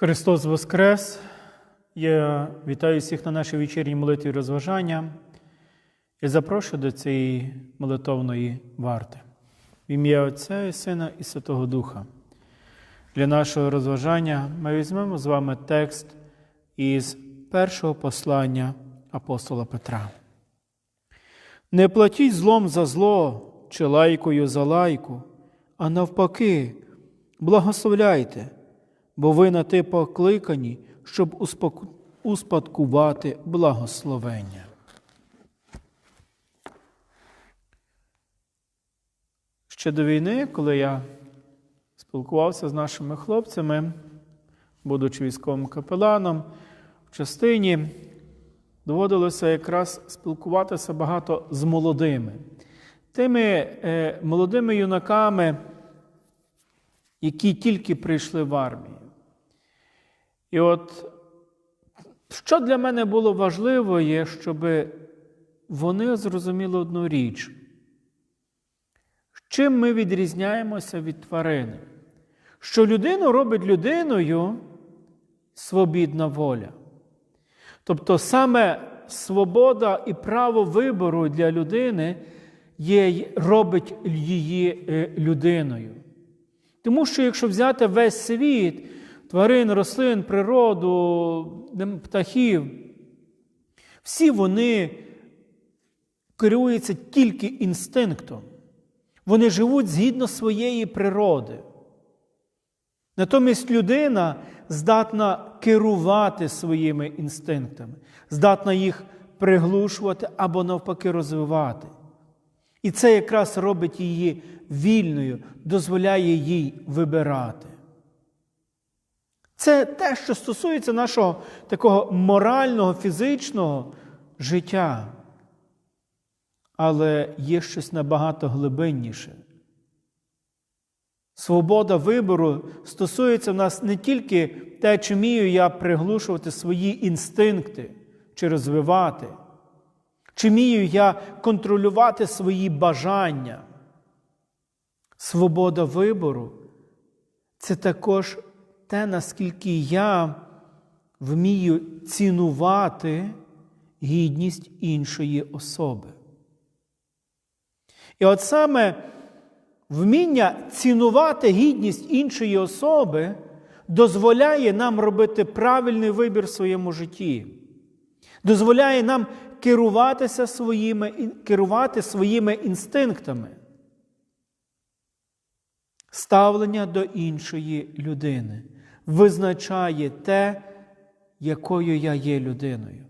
Христос Воскрес! Я вітаю всіх на нашій вечірній молитві розважання і запрошую до цієї молитовної варти. В ім'я Отця і Сина і Святого Духа. Для нашого розважання ми візьмемо з вами текст із першого послання апостола Петра. Не платіть злом за зло чи лайкою за лайку, а навпаки, благословляйте, бо ви на те покликані, щоб успадкувати благословення. Ще до війни, коли я спілкувався з нашими хлопцями, будучи військовим капеланом в частині, доводилося якраз спілкуватися багато з молодими, тими е, молодими юнаками, які тільки прийшли в армію. І от що для мене було важливо, є, щоб вони зрозуміли одну річ. Чим ми відрізняємося від тварини? Що людину робить людиною свобідна воля. Тобто саме свобода і право вибору для людини є, робить її е, людиною. Тому що якщо взяти весь світ, тварин, рослин, природу, птахів, всі вони керуються тільки інстинктом. Вони живуть згідно своєї природи. Натомість людина здатна керувати своїми інстинктами, здатна їх приглушувати або навпаки розвивати. І це якраз робить її вільною, дозволяє їй вибирати. Це те, що стосується нашого такого морального, фізичного життя. Але є щось набагато глибинніше. Свобода вибору стосується в нас не тільки те, чи вмію я приглушувати свої інстинкти чи розвивати, чи вмію я контролювати свої бажання. Свобода вибору це також те, наскільки я вмію цінувати гідність іншої особи. І от саме вміння цінувати гідність іншої особи дозволяє нам робити правильний вибір в своєму житті, дозволяє нам керуватися своїми, керувати своїми інстинктами. Ставлення до іншої людини визначає те, якою я є людиною.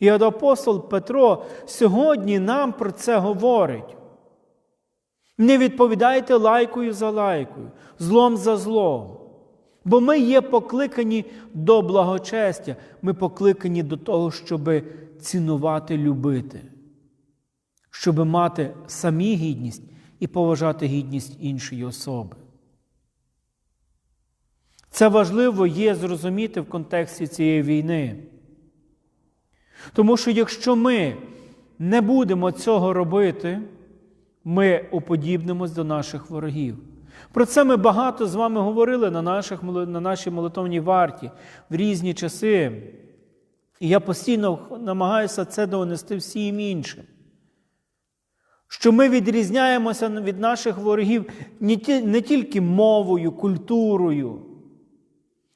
І от апостол Петро сьогодні нам про це говорить. Не відповідайте лайкою за лайкою, злом за злом. Бо ми є покликані до благочестя, ми покликані до того, щоб цінувати, любити, щоб мати самі гідність і поважати гідність іншої особи. Це важливо є зрозуміти в контексті цієї війни. Тому що якщо ми не будемо цього робити, ми уподібнимось до наших ворогів. Про це ми багато з вами говорили на, наших, на нашій молитовній варті в різні часи. І я постійно намагаюся це донести всім іншим. Що ми відрізняємося від наших ворогів не тільки мовою, культурою,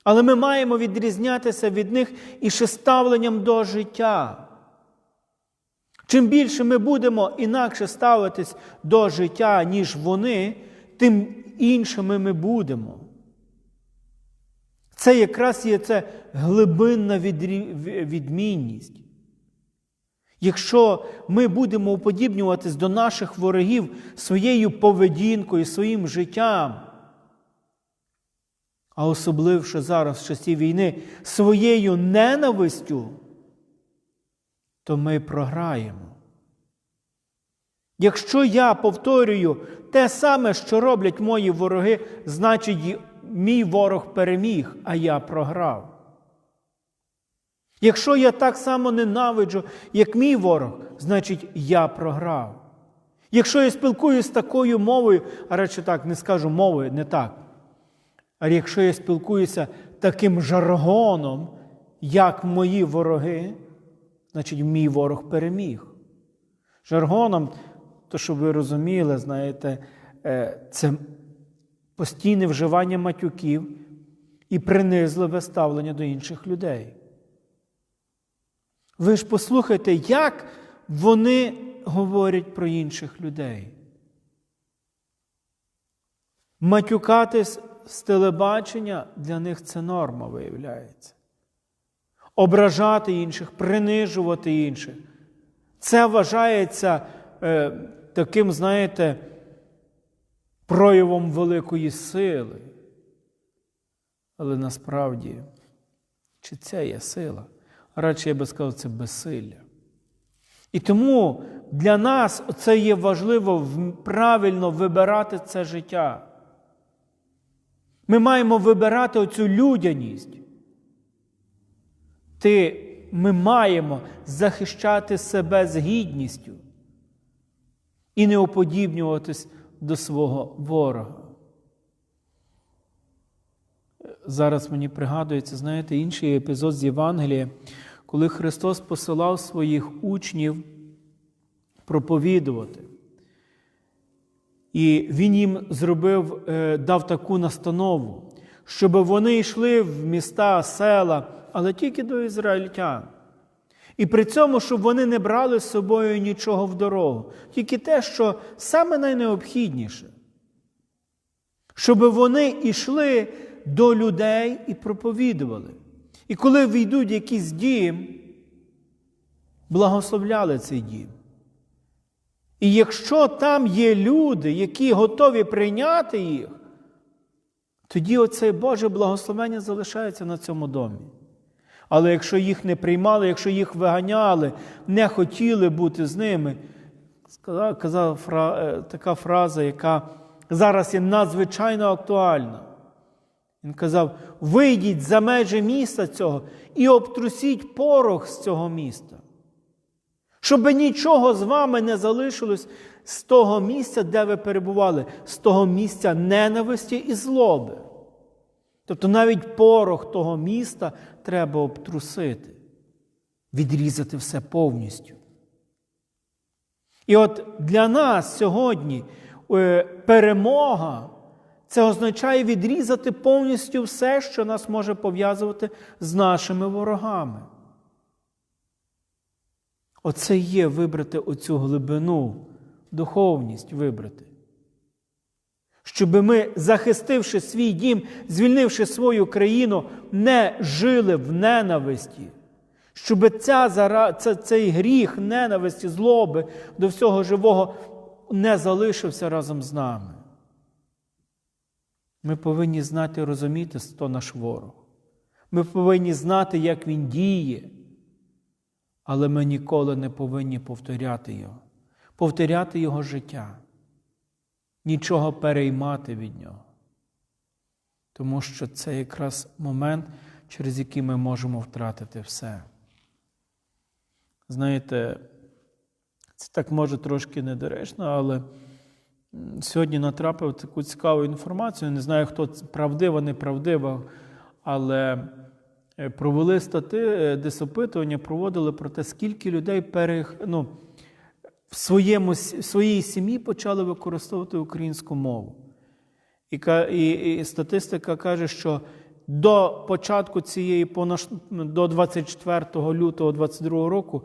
але ми маємо відрізнятися від них і ще ставленням до життя. Чим більше ми будемо інакше ставитись до життя, ніж вони, тим іншими ми будемо. Це якраз є це глибинна відмінність. Якщо ми будемо уподібнюватись до наших ворогів своєю поведінкою, своїм життям, а особливо зараз в часі війни, своєю ненавистю, то ми програємо. Якщо я повторюю те саме, що роблять мої вороги, значить мій ворог переміг, а я програв. Якщо я так само ненавиджу, як мій ворог, значить я програв. Якщо я спілкуюся такою мовою, а речі так, не скажу мовою, не так. А якщо я спілкуюся таким жаргоном, як мої вороги, значить, мій ворог переміг. Жаргоном, то щоб ви розуміли, знаєте, е, це постійне вживання матюків і принизливе ставлення до інших людей. Ви ж послухайте, як вони говорять про інших людей. Матюкатись з телебачення для них це норма, виявляється. Ображати інших, принижувати інших. Це вважається е, таким, знаєте, проявом великої сили. Але насправді, чи це є сила? Радше я би сказав, це безсилля. І тому для нас це є важливо правильно вибирати це життя. Ми маємо вибирати оцю людяність. Ти, Ми маємо захищати себе з гідністю і не уподібнюватись до свого ворога. Зараз мені пригадується, знаєте, інший епізод з Євангелія, коли Христос посилав своїх учнів проповідувати. І Він їм зробив, е, дав таку настанову, щоб вони йшли в міста, села, але тільки до ізраїльтян. І при цьому, щоб вони не брали з собою нічого в дорогу, тільки те, що саме найнеобхідніше. Щоб вони йшли до людей і проповідували. І коли війдуть якийсь дім, благословляли цей дім. І якщо там є люди, які готові прийняти їх, тоді оце Боже благословення залишається на цьому домі. Але якщо їх не приймали, якщо їх виганяли, не хотіли бути з ними, сказав, казав фра, е, така фраза, яка зараз є надзвичайно актуальна. Він казав: вийдіть за межі міста цього і обтрусіть порох з цього міста щоб нічого з вами не залишилось з того місця, де ви перебували, з того місця ненависті і злоби. Тобто навіть порох того міста треба обтрусити, відрізати все повністю. І от для нас сьогодні е, перемога це означає відрізати повністю все, що нас може пов'язувати з нашими ворогами. Оце є вибрати оцю глибину, духовність вибрати. Щоб ми, захистивши свій дім, звільнивши свою країну, не жили в ненависті, щоб ця, цей гріх ненависті, злоби до всього живого не залишився разом з нами. Ми повинні знати розуміти, хто наш ворог. Ми повинні знати, як він діє але ми ніколи не повинні повторяти його, повторяти його життя, нічого переймати від нього. Тому що це якраз момент, через який ми можемо втратити все. Знаєте, це так може трошки недоречно, але сьогодні натрапив таку цікаву інформацію. Не знаю, хто правдива, неправдива, але провели стати, е, десь опитування, проводили про те, скільки людей перех, ну, в своєму, в своїй сім'ї почали використовувати українську мову. І, і, і статистика каже, що до початку цієї до 24 лютого 2022 року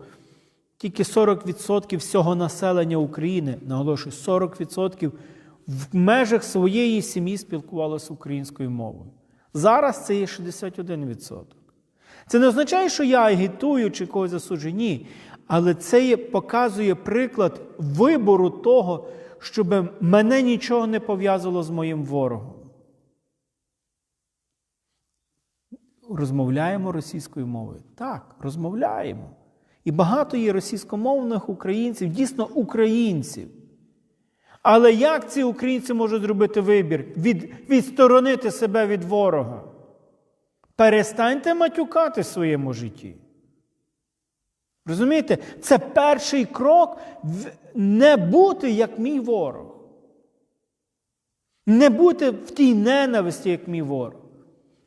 тільки 40% всього населення України, наголошую, 40% в межах своєї сім'ї спілкувалося українською мовою. Зараз це є 61%. Це не означає, що я агітую чи когось засуджую. Ні. Але це показує приклад вибору того, щоб мене нічого не пов'язало з моїм ворогом. Розмовляємо російською мовою? Так, розмовляємо. І багато є російськомовних українців, дійсно українців. Але як ці українці можуть зробити вибір? Від, Відсторонити себе від ворога? Перестаньте матюкати в своєму житті. Розумієте? Це перший крок не бути як мій ворог. Не бути в тій ненависті, як мій ворог.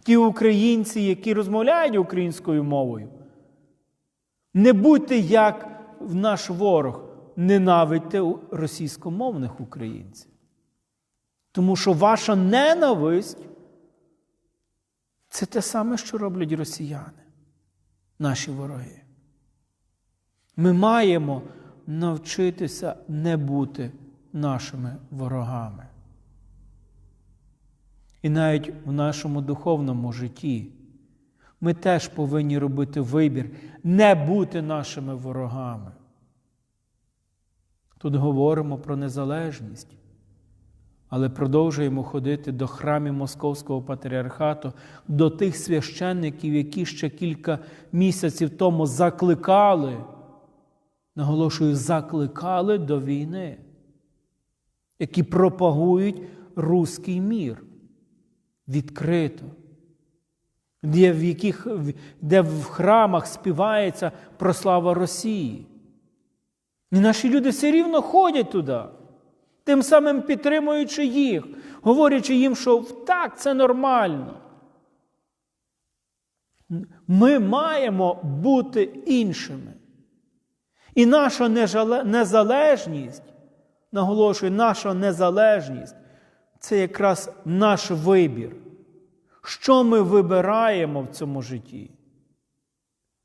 ті українці, які розмовляють українською мовою. Не будьте як наш ворог, ненавидьте російськомовних українців. Тому що ваша ненависть це те саме, що роблять росіяни, наші вороги. Ми маємо навчитися не бути нашими ворогами. І навіть в нашому духовному житті ми теж повинні робити вибір не бути нашими ворогами. Тут говоримо про незалежність, але продовжуємо ходити до храмів Московського патріархату, до тих священників, які ще кілька місяців тому закликали, наголошую, закликали до війни, які пропагують руський мір відкрито, де в, яких, де в храмах співається про слава Росії. І наші люди все рівно ходять туди, тим самим підтримуючи їх, говорячи їм, що так, це нормально. Ми маємо бути іншими. І наша незалежність, наголошую, наша незалежність це якраз наш вибір. Що ми вибираємо в цьому житті?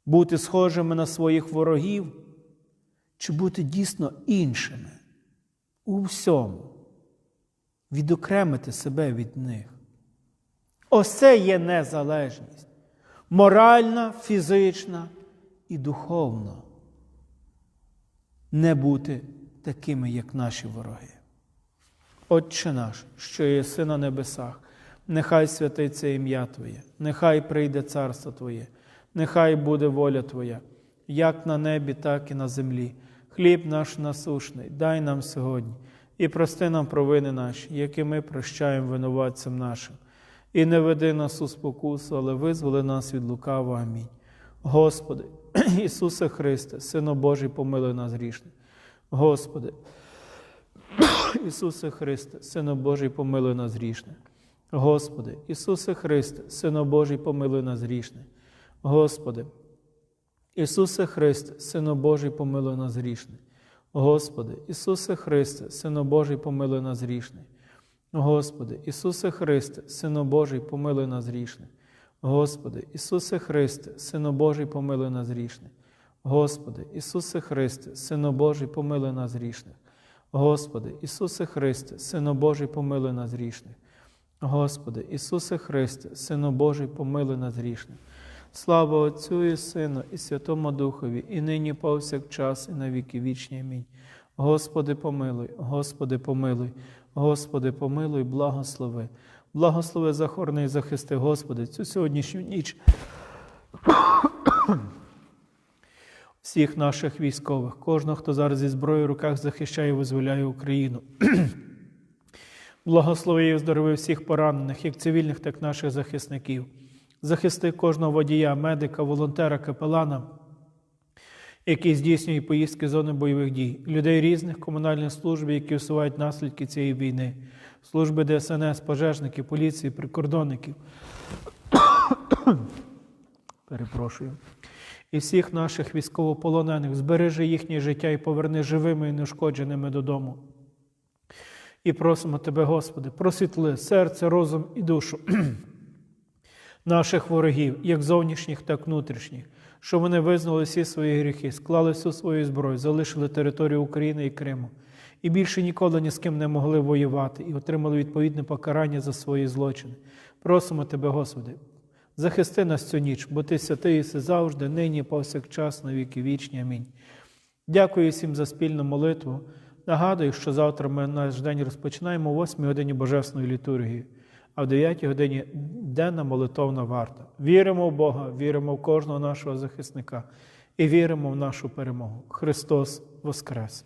Бути схожими на своїх ворогів, чи бути дійсно іншими у всьому, відокремити себе від них. Ось це є незалежність. Моральна, фізична і духовна. Не бути такими, як наші вороги. Отче наш, що єси на небесах, нехай святиться ім'я Твоє, нехай прийде царство Твоє, нехай буде воля Твоя, як на небі, так і на землі. Хліб наш насушний, дай нам сьогодні, і прости нам провини наші, які ми прощаємо винуватцям нашим. І не веди нас у спокусу, але визволи нас від лукавого. Амінь. Господи, Ісусе Христе, Сино Божий, помилуй нас грішних. Господи, Ісусе Христе, Сино Божий, помилуй нас грішних. Господи, Ісусе Христе, Сино Божий, помилуй нас грішних. Господи, Ісусе Христе, Сино Божий, помилуй нас грішних. Господи, Ісусе Христе, Сино Божий, помилуй нас грішних. Господи, Ісусе Христе, Сино Божий, помилуй нас грішних. Господи, Ісусе Христе, Сино Божий, помилуй нас грішних. Господи, Ісусе Христе, Сино Божий, помилуй нас грішних. Господи, Ісусе Христе, Сино Божий, помилуй нас грішних. Господи, Ісусе Христе, Сино Божий, помилуй нас грішних. Слава Отцю і Сину, і Святому Духові, і нині повсякчас, і на віки вічні. Амінь. Господи, помилуй, Господи, помилуй, Господи, помилуй, благослови. Благослови захорний захисти, Господи, цю сьогоднішню ніч. Всіх наших військових, кожного, хто зараз зі зброєю в руках захищає і визволяє Україну. Благослови і оздорови всіх поранених, як цивільних, так і наших захисників. Захисти кожного водія, медика, волонтера, капелана, який здійснює поїздки з зони бойових дій, людей різних комунальних служб, які усувають наслідки цієї війни, служби ДСНС, пожежників, поліції, прикордонників. Перепрошую. І всіх наших військовополонених збережи їхнє життя і поверни живими і неушкодженими додому. І просимо Тебе, Господи, просвітли серце, розум і душу наших ворогів, як зовнішніх, так і внутрішніх, щоб вони визнали всі свої гріхи, склали всю свою зброю, залишили територію України і Криму, і більше ніколи ні з ким не могли воювати і отримали відповідне покарання за свої злочини. Просимо Тебе, Господи, захисти нас цю ніч, бо Ти святий єси завжди, нині, повсякчас, на віки вічні. Амінь. Дякую всім за спільну молитву. Нагадую, що завтра ми наш день розпочинаємо о 8 годині Божесної літургії, а в 9 годині денна молитовна варта. Віримо в Бога, віримо в кожного нашого захисника і віримо в нашу перемогу. Христос Воскрес!